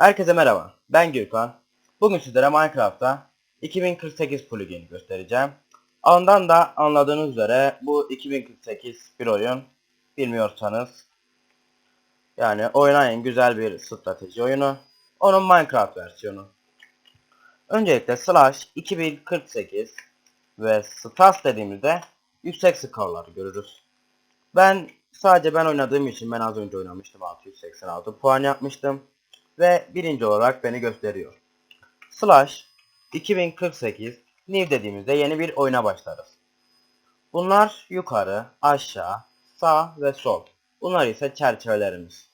Herkese merhaba, ben Gürkan. Bugün sizlere Minecraft'ta 2048 plugin'i göstereceğim. Ondan da anladığınız üzere bu 2048 bir oyun. Bilmiyorsanız yani oynayın güzel bir strateji oyunu. Onun Minecraft versiyonu. Öncelikle slash 2048 ve stars dediğimizde yüksek skorları görürüz. Ben sadece ben oynadığım için ben az önce oynamıştım 686 puan yapmıştım ve birinci olarak beni gösteriyor. Slash 2048 new dediğimizde yeni bir oyuna başlarız. Bunlar yukarı, aşağı, sağ ve sol. Bunlar ise çerçevelerimiz.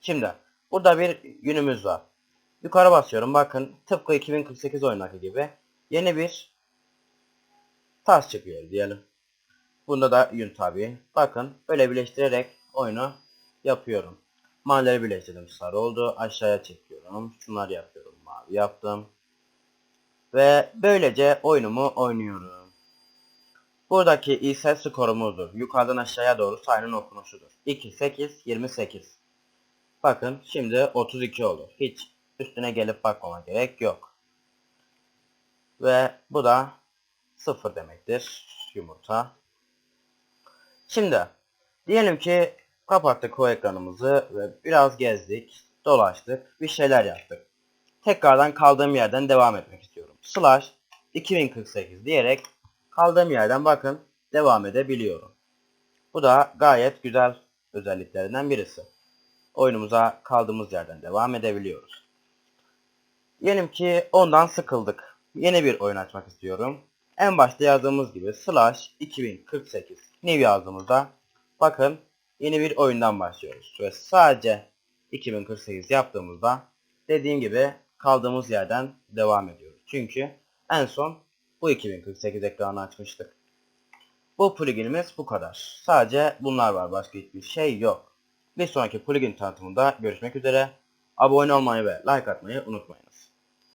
Şimdi burada bir yünümüz var. Yukarı basıyorum bakın tıpkı 2048 oyundaki gibi yeni bir taş çıkıyor diyelim. Bunda da yün tabi. Bakın böyle birleştirerek oyunu yapıyorum. Mavileri birleştirdim sarı oldu. Aşağıya çekiyorum. Şunları yapıyorum. Mavi yaptım. Ve böylece oyunumu oynuyorum. Buradaki ise skorumuzdur. Yukarıdan aşağıya doğru sayının okunuşudur. 2, 8, 28. Bakın şimdi 32 oldu. Hiç üstüne gelip bakmama gerek yok. Ve bu da 0 demektir. Yumurta. Şimdi diyelim ki kapattık o ekranımızı ve biraz gezdik, dolaştık, bir şeyler yaptık. Tekrardan kaldığım yerden devam etmek istiyorum. Slash 2048 diyerek kaldığım yerden bakın devam edebiliyorum. Bu da gayet güzel özelliklerinden birisi. Oyunumuza kaldığımız yerden devam edebiliyoruz. Diyelim ki ondan sıkıldık. Yeni bir oyun açmak istiyorum. En başta yazdığımız gibi slash 2048 new yazdığımızda bakın yeni bir oyundan başlıyoruz. Ve sadece 2048 yaptığımızda dediğim gibi kaldığımız yerden devam ediyoruz. Çünkü en son bu 2048 ekranı açmıştık. Bu pluginimiz bu kadar. Sadece bunlar var. Başka hiçbir şey yok. Bir sonraki plugin tanıtımında görüşmek üzere. Abone olmayı ve like atmayı unutmayın.